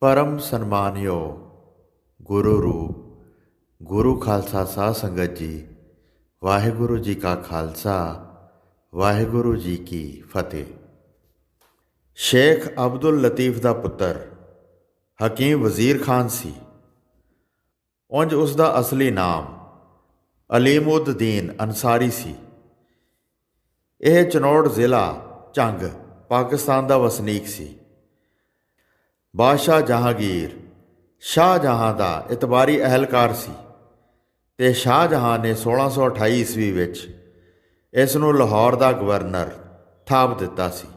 ਪਰਮ ਸਨਮਾਨਿਓ ਗੁਰੂ ਰੂਪ, ਗੁਰੂ ਖਾਲਸਾ ਸਾਧ ਸੰਗਤ ਜੀ, ਵਾਹਿਗੁਰੂ ਜੀ ਕਾ ਖਾਲਸਾ, ਵਾਹਿਗੁਰੂ ਜੀ ਕੀ ਫਤਿਹ। ਸ਼ੇਖ ਅਬਦੁਲ ਲਤੀਫ ਦਾ ਪੁੱਤਰ ਹਕੀਮ ਵਜ਼ੀਰ ਖਾਨ ਸੀ। ਉਂਝ ਉਸ ਦਾ ਅਸਲੀ ਨਾਮ ਅਲੀਮੁੱਦੀਨ ਅਨਸਾਰੀ ਸੀ। ਇਹ ਚਨੌੜ ਜ਼ਿਲ੍ਹਾ ਝੰਗ, ਪਾਕਿਸਤਾਨ ਦਾ ਵਸਨੀਕ ਸੀ। ਬਾਦਸ਼ਾਹ ਜਹਾਂਗੀਰ ਸ਼ਾਹਜਹਾਂ ਦਾ ਇਤਬਾਰੀ ਅਹਿਲਕਾਰ ਸੀ ਤੇ ਸ਼ਾਹਜਹਾਂ ਨੇ 1628 ਈਸਵੀ ਵਿੱਚ ਇਸ ਨੂੰ ਲਾਹੌਰ ਦਾ ਗਵਰਨਰ ਥਾਪ ਦਿੱਤਾ ਸੀ।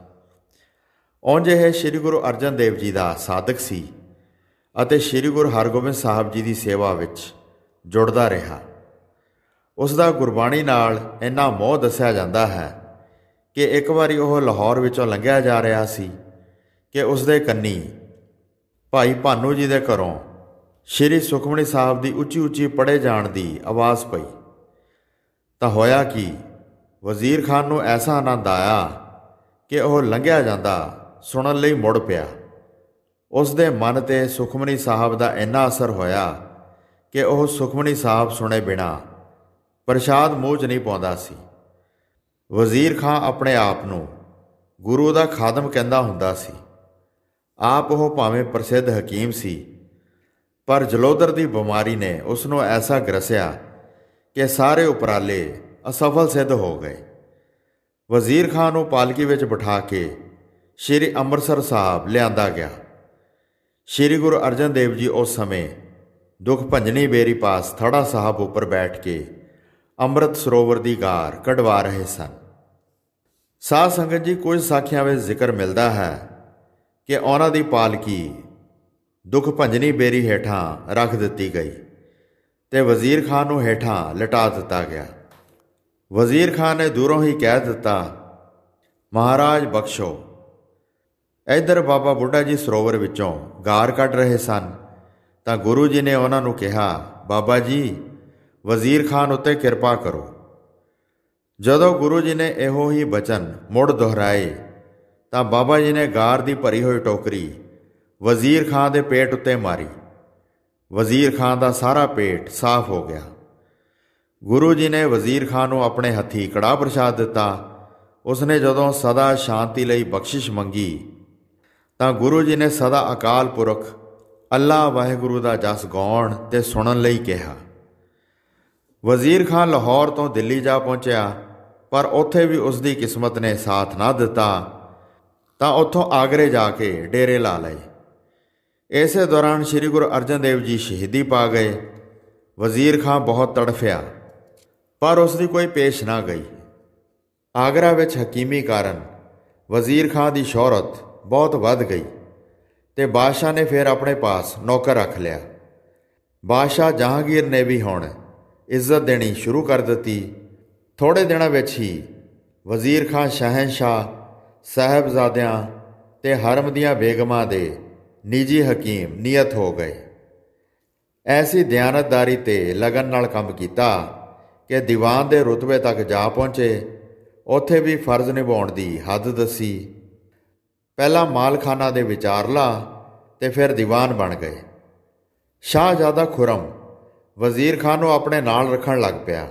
ਉਂਝ ਇਹ ਸ੍ਰੀ ਗੁਰੂ ਅਰਜਨ ਦੇਵ ਜੀ ਦਾ ਸਾਧਕ ਸੀ ਅਤੇ ਸ੍ਰੀ ਗੁਰੂ ਹਰਗੋਬਿੰਦ ਸਾਹਿਬ ਜੀ ਦੀ ਸੇਵਾ ਵਿੱਚ ਜੁੜਦਾ ਰਿਹਾ। ਉਸ ਦਾ ਗੁਰਬਾਣੀ ਨਾਲ ਇੰਨਾ ਮੋਹ ਦੱਸਿਆ ਜਾਂਦਾ ਹੈ ਕਿ ਇੱਕ ਵਾਰੀ ਉਹ ਲਾਹੌਰ ਵਿੱਚੋਂ ਲੰਘਿਆ ਜਾ ਰਿਹਾ ਸੀ ਕਿ ਉਸ ਦੇ ਕੰਨੀ ਭਾਈ ਭਾਨੂ ਜੀ ਦੇ ਘਰੋਂ ਸ਼੍ਰੀ ਸੁਖਮਣੀ ਸਾਹਿਬ ਦੀ ਉੱਚੀ ਉੱਚੀ ਪੜ੍ਹੇ ਜਾਣ ਦੀ ਆਵਾਜ਼ ਪਈ। ਤਾਂ ਹੋਇਆ ਕਿ? ਵਜ਼ੀਰ ਖਾਨ ਨੂੰ ਐਸਾ ਆਨੰਦ ਆਇਆ ਕਿ ਉਹ ਲੰਘਿਆ ਜਾਂਦਾ, ਸੁਣਨ ਲਈ ਮੁੜ ਪਿਆ। ਉਸ ਦੇ ਮਨ ਤੇ ਸੁਖਮਣੀ ਸਾਹਿਬ ਦਾ ਇੰਨਾ ਅਸਰ ਹੋਇਆ ਕਿ ਉਹ ਸੁਖਮਣੀ ਸਾਹਿਬ ਸੁਣੇ ਬਿਨਾ ਪ੍ਰਸ਼ਾਦ ਮੂੰਹ 'ਚ ਨਹੀਂ ਪਾਉਂਦਾ ਸੀ। ਵਜ਼ੀਰ ਖਾਨ ਆਪਣੇ ਆਪ ਨੂੰ ਗੁਰੂ ਦਾ ਖਾਦਮ ਕਹਿੰਦਾ ਹੁੰਦਾ ਸੀ। ਆਪ ਉਹ ਭਾਵੇਂ ਪ੍ਰਸਿੱਧ ਹਕੀਮ ਸੀ, ਪਰ ਜਲੋਦਰ ਦੀ ਬਿਮਾਰੀ ਨੇ ਉਸ ਨੂੰ ਐਸਾ ਗਰਸਿਆ ਕਿ ਸਾਰੇ ਉਪਰਾਲੇ ਅਸਫਲ ਸਿੱਧ ਹੋ ਗਏ। ਵਜ਼ੀਰ ਖਾਨ ਨੂੰ ਪਾਲਕੀ ਵਿੱਚ ਬਿਠਾ ਕੇ ਸ਼੍ਰੀ ਅੰਮ੍ਰਿਤਸਰ ਸਾਹਿਬ ਲਿਆਂਦਾ ਗਿਆ। ਸ਼੍ਰੀ ਗੁਰੂ ਅਰਜਨ ਦੇਵ ਜੀ ਉਸ ਸਮੇਂ ਦੁਖ ਭੰਜਨੀ ਬੇਰੀ ਪਾਸ ਥੜਾ ਸਾਹਿਬ ਉੱਪਰ ਬੈਠ ਕੇ ਅੰਮ੍ਰਿਤ ਸਰੋਵਰ ਦੀ ਗਾਰ ਕਢਵਾ ਰਹੇ ਸਨ। ਸਾਧ ਸੰਗਤ ਜੀ ਕੁਝ ਸਾਖੀਆਂ ਵਿੱਚ ਜ਼ਿਕਰ ਮਿਲਦਾ ਹੈ। ਕਿ ਉਹਨਾਂ ਦੀ ਪਾਲਕੀ ਦੁਖ ਭੰਜਨੀ ਬੇਰੀ ਹੇਠਾਂ ਰੱਖ ਦਿੱਤੀ ਗਈ ਤੇ ਵਜ਼ੀਰ ਖਾਨ ਨੂੰ ਹੇਠਾਂ ਲਟਾ ਦਿੱਤਾ ਗਿਆ। ਵਜ਼ੀਰ ਖਾਨ ਨੇ ਦੂਰੋਂ ਹੀ ਕਹਿ ਦਿੱਤਾ, ਮਹਾਰਾਜ ਬਖਸ਼ੋ। ਇਧਰ ਬਾਬਾ ਬੁੱਢਾ ਜੀ ਸਰੋਵਰ ਵਿੱਚੋਂ ਗਾਰ ਕੱਢ ਰਹੇ ਸਨ। ਤਾਂ ਗੁਰੂ ਜੀ ਨੇ ਉਹਨਾਂ ਨੂੰ ਕਿਹਾ, ਬਾਬਾ ਜੀ, ਵਜ਼ੀਰ ਖਾਨ ਉੱਤੇ ਕਿਰਪਾ ਕਰੋ। ਜਦੋਂ ਗੁਰੂ ਜੀ ਨੇ ਇਹੋ ਹੀ ਬਚਨ ਮੁੜ ਦੁਹਰਾਏ ਤਾਂ ਬਾਬਾ ਜੀ ਨੇ ਗਾਰ ਦੀ ਭਰੀ ਹੋਈ ਟੋਕਰੀ ਵਜ਼ੀਰ ਖਾਨ ਦੇ ਪੇਟ ਉੱਤੇ ਮਾਰੀ। ਵਜ਼ੀਰ ਖਾਨ ਦਾ ਸਾਰਾ ਪੇਟ ਸਾਫ਼ ਹੋ ਗਿਆ। ਗੁਰੂ ਜੀ ਨੇ ਵਜ਼ੀਰ ਖਾਨ ਨੂੰ ਆਪਣੇ ਹੱਥੀ ਕੜਾ ਪ੍ਰਸ਼ਾਦ ਦਿੱਤਾ। ਉਸਨੇ ਜਦੋਂ ਸਦਾ ਸ਼ਾਂਤੀ ਲਈ ਬਖਸ਼ਿਸ਼ ਮੰਗੀ, ਤਾਂ ਗੁਰੂ ਜੀ ਨੇ ਸਦਾ ਅਕਾਲ ਪੁਰਖ, ਅੱਲਾ ਵਾਹਿਗੁਰੂ ਦਾ ਜਸ ਗਾਉਣ ਤੇ ਸੁਣਨ ਲਈ ਕਿਹਾ। ਵਜ਼ੀਰ ਖਾਨ ਲਾਹੌਰ ਤੋਂ ਦਿੱਲੀ ਜਾ ਪਹੁੰਚਿਆ, ਪਰ ਉੱਥੇ ਵੀ ਉਸ ਦੀ ਕਿਸਮਤ ਨੇ ਸਾਥ ਨਾ ਦਿੱਤਾ। ਤਾਂ ਉੱਥੋਂ ਆਗਰੇ ਜਾ ਕੇ ਡੇਰੇ ਲਾ ਲਏ। ਇਸੇ ਦੌਰਾਨ ਸ੍ਰੀ ਗੁਰੂ ਅਰਜਨ ਦੇਵ ਜੀ ਸ਼ਹੀਦੀ ਪਾ ਗਏ। ਵਜ਼ੀਰ ਖਾਨ ਬਹੁਤ ਤੜਫਿਆ, ਪਰ ਉਸ ਦੀ ਕੋਈ ਪੇਸ਼ ਨਾ ਗਈ। ਆਗਰਾ ਵਿੱਚ ਹਕੀਮੀ ਕਾਰਨ ਵਜ਼ੀਰ ਖਾਨ ਦੀ ਸ਼ੋਹਰਤ ਬਹੁਤ ਵੱਧ ਗਈ ਤੇ ਬਾਦਸ਼ਾਹ ਨੇ ਫਿਰ ਆਪਣੇ ਪਾਸ ਨੌਕਰ ਰੱਖ ਲਿਆ। ਬਾਦਸ਼ਾਹ ਜਹਾਂਗੀਰ ਨੇ ਵੀ ਹੁਣ ਇੱਜ਼ਤ ਦੇਣੀ ਸ਼ੁਰੂ ਕਰ ਦਿੱਤੀ। ਥੋੜੇ ਦਿਨਾਂ ਵਿੱਚ ਹੀ ਵਜ਼ੀਰ ਖਾਨ ਸ਼ਹਿਨशाह ਸਾਹਿਬਜ਼ਾਦਿਆਂ ਤੇ ਹਰਮ ਦੀਆਂ ਬੇਗਮਾਂ ਦੇ ਨਿੱਜੀ ਹਕੀਮ ਨਿਯਤ ਹੋ ਗਏ। ਐਸੀ ਦਿਆਨਤਦਾਰੀ ਤੇ ਲਗਨ ਨਾਲ ਕੰਮ ਕੀਤਾ ਕਿ ਦੀਵਾਨ ਦੇ ਰੁਤਬੇ ਤੱਕ ਜਾ ਪਹੁੰਚੇ, ਉੱਥੇ ਵੀ ਫਰਜ਼ ਨਿਭਾਉਣ ਦੀ ਹੱਦ ਦੱਸੀ। ਪਹਿਲਾਂ ਮਾਲਖਾਨਾ ਦੇ ਵਿਚਾਰਲਾ ਤੇ ਫਿਰ ਦੀਵਾਨ ਬਣ ਗਏ। ਸ਼ਾਹਜ਼ਾਦਾ ਖੁਰਮ ਵਜ਼ੀਰ ਖਾਨ ਨੂੰ ਆਪਣੇ ਨਾਲ ਰੱਖਣ ਲੱਗ ਪਿਆ।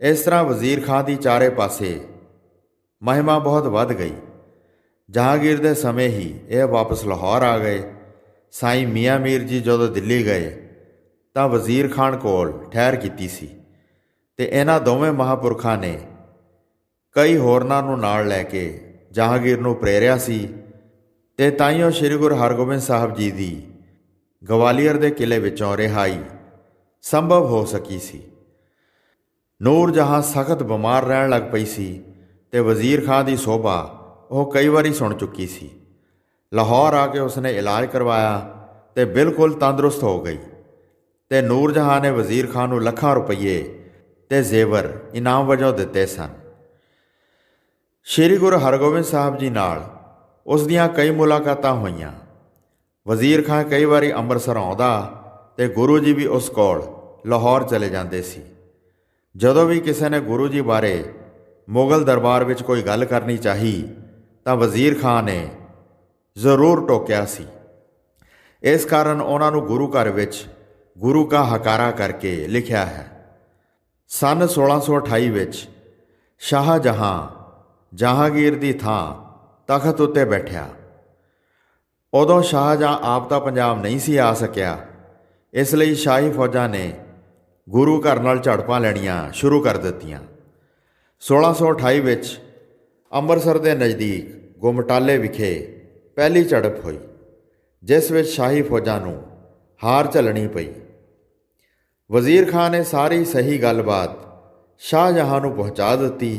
ਇਸ ਤਰ੍ਹਾਂ ਵਜ਼ੀਰ ਖਾਨ ਦੀ ਚਾਰੇ ਪਾਸੇ ਮਹਿਮਾ ਬਹੁਤ ਵੱਧ ਗਈ। ਜਹਾਂਗੀਰ ਦੇ ਸਮੇਂ ਹੀ ਇਹ ਵਾਪਸ ਲਾਹੌਰ ਆ ਗਏ। ਸਾਈਂ ਮੀਆਂ ਮੀਰ ਜੀ ਜਦੋਂ ਦਿੱਲੀ ਗਏ, ਤਾਂ ਵਜ਼ੀਰ ਖਾਨ ਕੋਲ ਠਹਿਰ ਕੀਤੀ ਸੀ ਤੇ ਇਹਨਾਂ ਦੋਵੇਂ ਮਹਾਪੁਰਖਾਂ ਨੇ ਕਈ ਹੋਰਨਾਂ ਨੂੰ ਨਾਲ ਲੈ ਕੇ ਜਹਾਂਗੀਰ ਨੂੰ ਪ੍ਰੇਰਿਆ ਸੀ ਤੇ ਤਾਈਓ ਸ੍ਰੀ ਗੁਰੂ ਹਰਗੋਬਿੰਦ ਸਾਹਿਬ ਜੀ ਦੀ ਗਵਾਲੀਅਰ ਦੇ ਕਿਲੇ ਵਿੱਚੋਂ ਰਿਹਾਈ ਸੰਭਵ ਹੋ ਸਕੀ ਸੀ। ਨੂਰ ਜਹਾਂ ਸਖਤ ਬਿਮਾਰ ਰਹਿਣ ਲੱਗ ਪਈ ਸੀ ਤੇ ਵਜ਼ੀਰ ਖਾਂ ਦੀ ਸੋਭਾ ਉਹ ਕਈ ਵਾਰੀ ਸੁਣ ਚੁੱਕੀ ਸੀ। ਲਾਹੌਰ ਆ ਕੇ ਉਸਨੇ ਇਲਾਜ ਕਰਵਾਇਆ ਤੇ ਬਿਲਕੁਲ ਤੰਦਰੁਸਤ ਹੋ ਗਈ ਤੇ ਨੂਰ ਜਹਾਂ ਨੇ ਵਜ਼ੀਰ ਖਾਨ ਨੂੰ ਲੱਖਾਂ ਰੁਪਏ ਤੇ ਜ਼ੇਵਰ ਇਨਾਮ ਵਜੋਂ ਦਿੱਤੇ ਸਨ। ਸ਼੍ਰੀ ਗੁਰੂ ਹਰਗੋਬਿੰਦ ਸਾਹਿਬ ਜੀ ਨਾਲ ਉਸ ਦੀਆਂ ਕਈ ਮੁਲਾਕਾਤਾਂ ਹੋਈਆਂ। ਵਜ਼ੀਰ ਖਾਨ ਕਈ ਵਾਰੀ ਅੰਮ੍ਰਿਤਸਰ ਆਉਂਦਾ ਤੇ ਗੁਰੂ ਜੀ ਵੀ ਉਸ ਕੋਲ ਲਾਹੌਰ ਚਲੇ ਜਾਂਦੇ ਸੀ। ਜਦੋਂ ਵੀ ਕਿਸੇ ਨੇ ਗੁਰੂ ਜੀ ਬਾਰੇ ਮੁਗਲ ਦਰਬਾਰ ਵਿੱਚ ਕੋਈ ਗੱਲ ਕਰਨੀ ਚਾਹੀ ਤਾਂ ਵਜ਼ੀਰ ਖਾਨ ਨੇ ਜ਼ਰੂਰ ਟੋਕਿਆ ਸੀ। ਇਸ ਕਾਰਨ ਉਹਨਾਂ ਨੂੰ ਗੁਰੂ ਘਰ ਵਿੱਚ ਗੁਰੂ ਕਾ ਹਕਾਰਾ ਕਰਕੇ ਲਿਖਿਆ ਹੈ। ਸਨ 1628 ਵਿੱਚ ਸ਼ਾਹ ਜਹਾਂ ਜਹਾਂਗੀਰ ਦੀ ਥਾਂ ਤਖਤ ਉੱਤੇ ਬੈਠਿਆ। ਉਦੋਂ ਸ਼ਾਹਜਹਾਂ ਆਪ ਤਾਂ ਪੰਜਾਬ ਨਹੀਂ ਸੀ ਆ ਸਕਿਆ। ਇਸ ਲਈ ਸ਼ਾਹੀ ਫੌਜਾਂ ਨੇ ਗੁਰੂ ਘਰ ਨਾਲ ਝੜਪਾਂ ਲੈਣੀਆਂ ਸ਼ੁਰੂ ਕਰ ਦਿੱਤੀਆਂ। 1628 ਵਿੱਚ ਅੰਮ੍ਰਿਤਸਰ ਦੇ ਨਜ਼ਦੀਕ ਗੁਮਟਾਲੇ ਵਿਖੇ ਪਹਿਲੀ ਝੜਪ ਹੋਈ, ਜਿਸ ਵਿੱਚ ਸ਼ਾਹੀ ਫੌਜਾਂ ਨੂੰ ਹਾਰ ਝੱਲਣੀ ਪਈ। ਵਜ਼ੀਰ ਖਾਨ ਨੇ ਸਾਰੀ ਸਹੀ ਗੱਲਬਾਤ ਸ਼ਾਹਜਹਾਂ ਨੂੰ ਪਹੁੰਚਾ ਦਿੱਤੀ।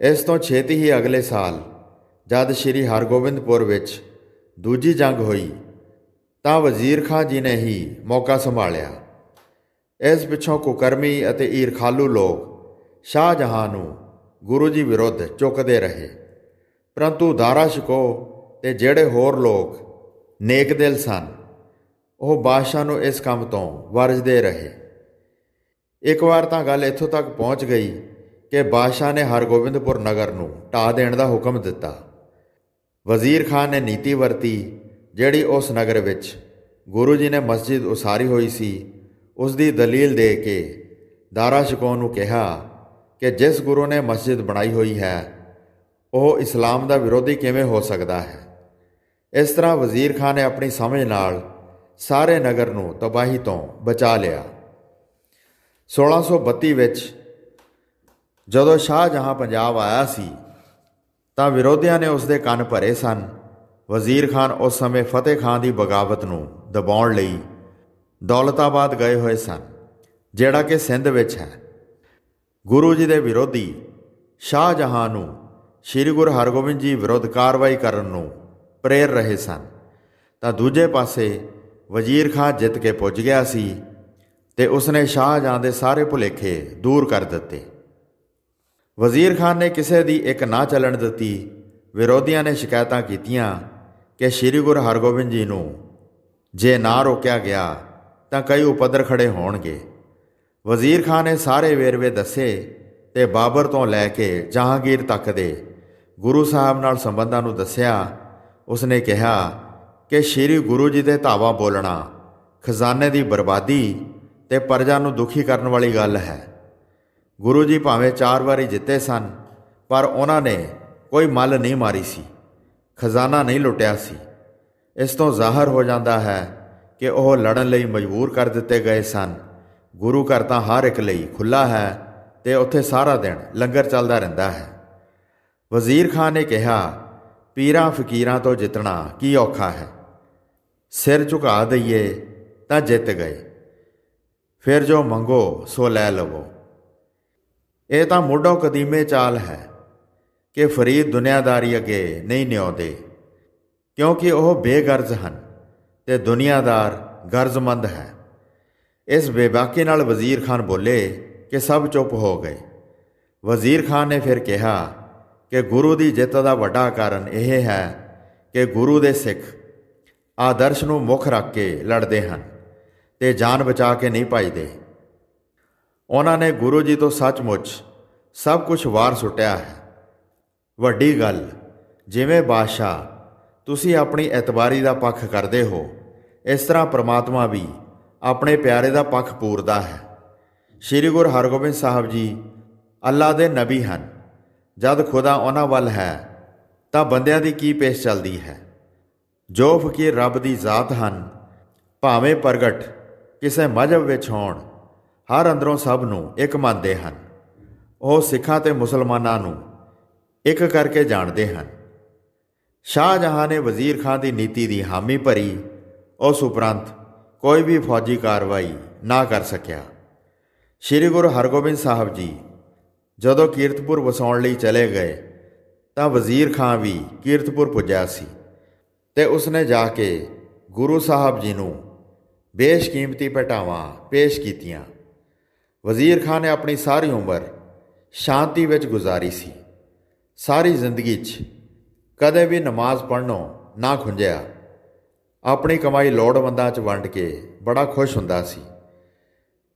ਇਸ ਤੋਂ ਛੇਤੀ ਹੀ ਅਗਲੇ ਸਾਲ ਜਦ ਸ੍ਰੀ ਹਰਗੋਬਿੰਦਪੁਰ ਵਿੱਚ ਦੂਜੀ ਜੰਗ ਹੋਈ, ਤਾਂ ਵਜ਼ੀਰ ਖਾਨ ਜੀ ਨੇ ਹੀ ਮੌਕਾ ਸੰਭਾਲਿਆ। ਇਸ ਪਿੱਛੋਂ ਕੁਕਰਮੀ ਅਤੇ ਈਰਖਾਲੂ ਲੋਕ ਸ਼ਾਹਜਹਾਂ ਨੂੰ ਗੁਰੂ ਜੀ ਵਿਰੁੱਧ ਚੁੱਕਦੇ ਰਹੇ ਪਰੰਤੂ ਦਾਰਾ ਸ਼ਿਕੋ ਤੇ ਜਿਹੜੇ ਹੋਰ ਲੋਕ ਨੇਕ ਦਿਲ ਸਨ ਉਹ ਬਾਦਸ਼ਾਹ ਨੂੰ ਇਸ ਕੰਮ ਤੋਂ ਵਰਜਦੇ ਰਹੇ ਇੱਕ ਵਾਰ ਤਾਂ ਗੱਲ ਇੱਥੋਂ ਤੱਕ ਪਹੁੰਚ ਗਈ ਕਿ ਬਾਦਸ਼ਾਹ ਨੇ ਹਰਗੋਬਿੰਦਪੁਰ ਨਗਰ ਨੂੰ ਢਾਹ ਦੇਣ ਦਾ ਹੁਕਮ ਦਿੱਤਾ ਵਜ਼ੀਰ ਖਾਨ ਨੇ ਨੀਤੀ ਵਰਤੀ ਜਿਹੜੀ ਉਸ ਨਗਰ ਵਿੱਚ ਗੁਰੂ ਜੀ ਨੇ ਮਸਜਿਦ ਉਸਾਰੀ ਹੋਈ ਸੀ ਉਸ ਦੀ ਦਲੀਲ ਦੇ ਕੇ ਦਾਰਾ ਸ਼ਿਕੋ ਨੂੰ ਕਿਹਾ ਕਿ ਜਿਸ ਗੁਰੂ ਨੇ ਮਸਜਿਦ ਬਣਾਈ ਹੋਈ ਹੈ, ਉਹ ਇਸਲਾਮ ਦਾ ਵਿਰੋਧੀ ਕਿਵੇਂ ਹੋ ਸਕਦਾ ਹੈ? ਇਸ ਤਰ੍ਹਾਂ ਵਜ਼ੀਰ ਖਾਨ ਨੇ ਆਪਣੀ ਸਮਝ ਨਾਲ ਸਾਰੇ ਨਗਰ ਨੂੰ ਤਬਾਹੀ ਤੋਂ ਬਚਾ ਲਿਆ। 1632 ਵਿੱਚ ਜਦੋਂ ਸ਼ਾਹਜਹਾਂ ਪੰਜਾਬ ਆਇਆ ਸੀ, ਤਾਂ ਵਿਰੋਧੀਆਂ ਨੇ ਉਸ ਦੇ ਕੰਨ ਭਰੇ ਸਨ। ਵਜ਼ੀਰ ਖਾਨ ਉਸ ਸਮੇਂ ਫਤਿਹ ਖਾਨ ਦੀ ਬਗਾਵਤ ਨੂੰ ਦਬਾਉਣ ਲਈ ਦੌਲਤਾਬਾਦ ਗਏ ਹੋਏ ਸਨ, ਜਿਹੜਾ ਕਿ ਸਿੰਧ ਵਿੱਚ ਹੈ। ਗੁਰੂ ਜੀ ਦੇ ਵਿਰੋਧੀ ਸ਼ਾਹਜਹਾਂ ਨੂੰ ਸ੍ਰੀ ਗੁਰੂ ਹਰਗੋਬਿੰਦ ਜੀ ਵਿਰੁੱਧ ਕਾਰਵਾਈ ਕਰਨ ਨੂੰ ਪ੍ਰੇਰ ਰਹੇ ਸਨ। ਤਾਂ ਦੂਜੇ ਪਾਸੇ ਵਜ਼ੀਰ ਖਾਂ ਜਿੱਤ ਕੇ ਪੁੱਜ ਗਿਆ ਸੀ ਤੇ ਉਸਨੇ ਸ਼ਾਹਜਹਾਂ ਦੇ ਸਾਰੇ ਭੁਲੇਖੇ ਦੂਰ ਕਰ ਦਿੱਤੇ। ਵਜ਼ੀਰ ਖਾਨ ਨੇ ਕਿਸੇ ਦੀ ਇੱਕ ਨਾ ਚੱਲਣ ਦਿੱਤੀ। ਵਿਰੋਧੀਆਂ ਨੇ ਸ਼ਿਕਾਇਤਾਂ ਕੀਤੀਆਂ ਕਿ ਸ੍ਰੀ ਗੁਰੂ ਹਰਗੋਬਿੰਦ ਜੀ ਨੂੰ ਜੇ ਨਾ ਰੋਕਿਆ ਗਿਆ ਤਾਂ ਕਈ ਉਪਦਰ ਖੜੇ ਹੋਣਗੇ। ਵਜ਼ੀਰ ਖਾਨ ਨੇ ਸਾਰੇ ਵੇਰਵੇ ਦੱਸੇ ਤੇ ਬਾਬਰ ਤੋਂ ਲੈ ਕੇ ਜਹਾਂਗੀਰ ਤੱਕ ਦੇ ਗੁਰੂ ਸਾਹਿਬ ਨਾਲ ਸੰਬੰਧਾਂ ਨੂੰ ਦੱਸਿਆ, ਉਸਨੇ ਕਿਹਾ ਕਿ ਸ੍ਰੀ ਗੁਰੂ ਜੀ ਦੇ ਧਾਵਾ ਬੋਲਣਾ ਖਜ਼ਾਨੇ ਦੀ ਬਰਬਾਦੀ ਤੇ ਪਰਜਾ ਨੂੰ ਦੁਖੀ ਕਰਨ ਵਾਲੀ ਗੱਲ ਹੈ। ਗੁਰੂ ਜੀ ਭਾਵੇਂ ਚਾਰ ਵਾਰੀ ਜਿੱਤੇ ਸਨ, ਪਰ ਉਹਨਾਂ ਨੇ ਕੋਈ ਮੱਲ ਨਹੀਂ ਮਾਰੀ ਸੀ, ਖਜ਼ਾਨਾ ਨਹੀਂ ਲੁੱਟਿਆ ਸੀ। ਇਸ ਤੋਂ ਜ਼ਾਹਰ ਹੋ ਜਾਂਦਾ ਹੈ ਕਿ ਉਹ ਲੜਨ ਲਈ ਮਜਬੂਰ ਕਰ ਦਿੱਤੇ ਗਏ ਸਨ। ਗੁਰੂ ਘਰ ਤਾਂ ਹਰ ਇੱਕ ਲਈ ਖੁੱਲਾ ਹੈ ਤੇ ਉੱਥੇ ਸਾਰਾ ਦਿਨ ਲੰਗਰ ਚੱਲਦਾ ਰਹਿੰਦਾ ਹੈ। ਵਜ਼ੀਰ ਖਾਨ ਨੇ ਕਿਹਾ, ਪੀਰਾਂ ਫਕੀਰਾਂ ਤੋਂ ਜਿੱਤਣਾ ਕੀ ਔਖਾ ਹੈ। ਸਿਰ ਝੁਕਾ ਦਈਏ ਤਾਂ ਜਿੱਤ ਗਏ। ਫਿਰ ਜੋ ਮੰਗੋ, ਸੋ ਲੈ ਲਵੋ। ਇਹ ਤਾਂ ਮੁੱਢੋਂ ਕਦੀਮੇ ਚਾਲ ਹੈ ਕਿ ਫਰੀਦ ਦੁਨੀਆਦਾਰੀ ਅੱਗੇ ਨਹੀਂ ਨਿਉਂਦੇ, ਕਿਉਂਕਿ ਉਹ ਬੇਗਰਜ਼ ਹਨ ਤੇ ਦੁਨੀਆਦਾਰ ਗਰਜ਼ਮੰਦ ਹੈ। ਇਸ ਬੇਬਾਕੀ ਨਾਲ ਵਜ਼ੀਰ ਖਾਨ ਬੋਲੇ ਕਿ ਸਭ ਚੁੱਪ ਹੋ ਗਏ। ਵਜ਼ੀਰ ਖਾਨ ਨੇ ਫਿਰ ਕਿਹਾ ਕਿ ਗੁਰੂ ਦੀ ਜਿੱਤ ਦਾ ਵੱਡਾ ਕਾਰਨ ਇਹ ਹੈ ਕਿ ਗੁਰੂ ਦੇ ਸਿੱਖ ਆਦਰਸ਼ ਨੂੰ ਮੁੱਖ ਰੱਖ ਕੇ ਲੜਦੇ ਹਨ ਤੇ ਜਾਨ ਬਚਾ ਕੇ ਨਹੀਂ ਪਾਈਦੇ ਉਹਨਾਂ ਨੇ ਗੁਰੂ ਜੀ ਤੋਂ ਸੱਚਮੁੱਚ ਸਭ ਕੁਝ ਵਾਰ ਸੁੱਟਿਆ ਹੈ। ਵੱਡੀ ਗੱਲ, ਜਿਵੇਂ ਬਾਦਸ਼ਾਹ ਤੁਸੀਂ ਆਪਣੀ ਇਤਬਾਰੀ ਦਾ ਪੱਖ ਕਰਦੇ ਹੋ, ਇਸ ਤਰ੍ਹਾਂ ਪ੍ਰਮਾਤਮਾ ਵੀ ਆਪਣੇ ਪਿਆਰੇ ਦਾ ਪੱਖ ਪੂਰਦਾ ਹੈ। ਸ੍ਰੀ ਗੁਰੂ ਹਰਗੋਬਿੰਦ ਸਾਹਿਬ ਜੀ ਅੱਲਾ ਦੇ ਨਬੀ ਹਨ। ਜਦ ਖੁਦਾ ਉਹਨਾਂ ਵੱਲ ਹੈ, ਤਾਂ ਬੰਦਿਆਂ ਦੀ ਕੀ ਪੇਸ਼ ਚੱਲਦੀ ਹੈ? ਜੋ ਫਕੀਰ ਰੱਬ ਦੀ ਜ਼ਾਤ ਹਨ, ਭਾਵੇਂ ਪ੍ਰਗਟ ਕਿਸੇ ਮਜਹਬ ਵਿੱਚ ਹੋਣ, ਹਰ ਅੰਦਰੋਂ ਸਭ ਨੂੰ ਇੱਕ ਮੰਨਦੇ ਹਨ। ਉਹ ਸਿੱਖਾਂ ਤੇ ਮੁਸਲਮਾਨਾਂ ਨੂੰ ਇੱਕ ਕਰਕੇ ਜਾਣਦੇ ਹਨ। ਸ਼ਾਹਜਹਾਂ ਨੇ ਵਜ਼ੀਰ ਖਾਨ ਦੀ ਨੀਤੀ ਦੀ ਹਾਮੀ ਭਰੀ ਉਸ ਉਪਰੰਤ ਕੋਈ ਵੀ ਫੌਜੀ ਕਾਰਵਾਈ ਨਾ ਕਰ ਸਕਿਆ। ਸ੍ਰੀ ਗੁਰੂ ਹਰਗੋਬਿੰਦ ਸਾਹਿਬ ਜੀ ਜਦੋਂ ਕੀਰਤਪੁਰ ਵਸਾਉਣ ਲਈ ਚਲੇ ਗਏ, ਤਾਂ ਵਜ਼ੀਰ ਖਾਨ ਵੀ ਕੀਰਤਪੁਰ ਪੁੱਜਿਆ ਸੀ ਤੇ ਉਸਨੇ ਜਾ ਕੇ ਗੁਰੂ ਸਾਹਿਬ ਜੀ ਨੂੰ ਬੇਸ਼ਕੀਮਤੀ ਭੇਟਾਵਾਂ ਪੇਸ਼ ਕੀਤੀਆਂ। ਵਜ਼ੀਰ ਖਾਨ ਨੇ ਆਪਣੀ ਸਾਰੀ ਉਮਰ ਸ਼ਾਂਤੀ ਵਿੱਚ ਗੁਜ਼ਾਰੀ ਸੀ। ਸਾਰੀ ਜ਼ਿੰਦਗੀ 'ਚ ਕਦੇ ਵੀ ਨਮਾਜ਼ ਪੜ੍ਹਨੋਂ ਨਾ ਖੁੰਝਿਆ। ਆਪਣੀ ਕਮਾਈ ਲੋੜਵੰਦਾਂ 'ਚ ਵੰਡ ਕੇ ਬੜਾ ਖੁਸ਼ ਹੁੰਦਾ ਸੀ।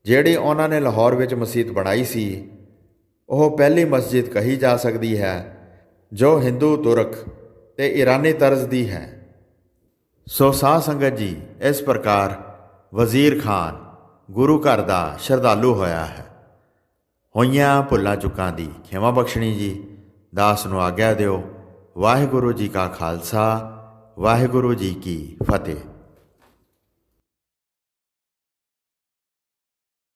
ਜਿਹੜੀ ਉਹਨਾਂ ਨੇ ਲਾਹੌਰ ਵਿੱਚ ਮਸਜਿਦ ਬਣਾਈ ਸੀ, ਉਹ ਪਹਿਲੀ ਮਸਜਿਦ ਕਹੀ ਜਾ ਸਕਦੀ ਹੈ, ਜੋ ਹਿੰਦੂ, ਤੁਰਕ ਤੇ ਈਰਾਨੀ ਤਰਜ਼ ਦੀ ਹੈ। ਸੋ ਸਾਹ ਸੰਗਤ ਜੀ, ਇਸ ਪ੍ਰਕਾਰ ਵਜ਼ੀਰ ਖਾਨ ਗੁਰੂ ਘਰ ਦਾ ਸ਼ਰਧਾਲੂ ਹੋਇਆ ਹੈ। ਹੋਈਆਂ ਭੁੱਲਾਂ ਚੁੱਕਾਂ ਦੀ ਖਿਮਾ ਬਖਸ਼ਣੀ ਜੀ, ਦਾਸ ਨੂੰ ਆਗਿਆ ਦਿਓ। ਵਾਹਿਗੁਰੂ ਜੀ ਕਾ ਖਾਲਸਾ ਵਾਹਿਗੁਰੂ ਜੀ ਕੀ ਫਤਿਹ।